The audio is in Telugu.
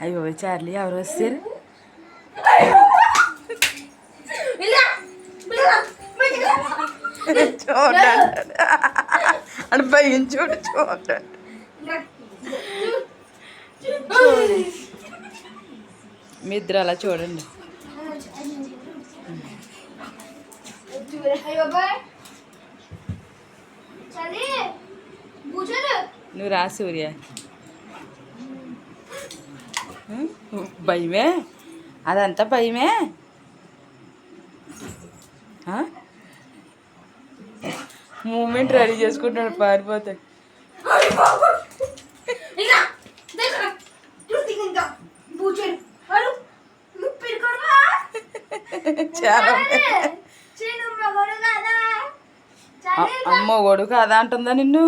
అయ్యో చార్లీ ఎవరు వస్తారు? చూడండి. అని భయం చూడు చూడండి. మీ ఇద్దరు అలా చూడండి. నువ్వు రా సూర్య? భయమే అదంతా భయమే మూమెంట్ రెడీ చేసుకుంటాడు పారిపోతాడు చాలా చిన్న మగడు కదా అ- చలి అమ్మో ఒడు కాదా అంటుందా నిన్ను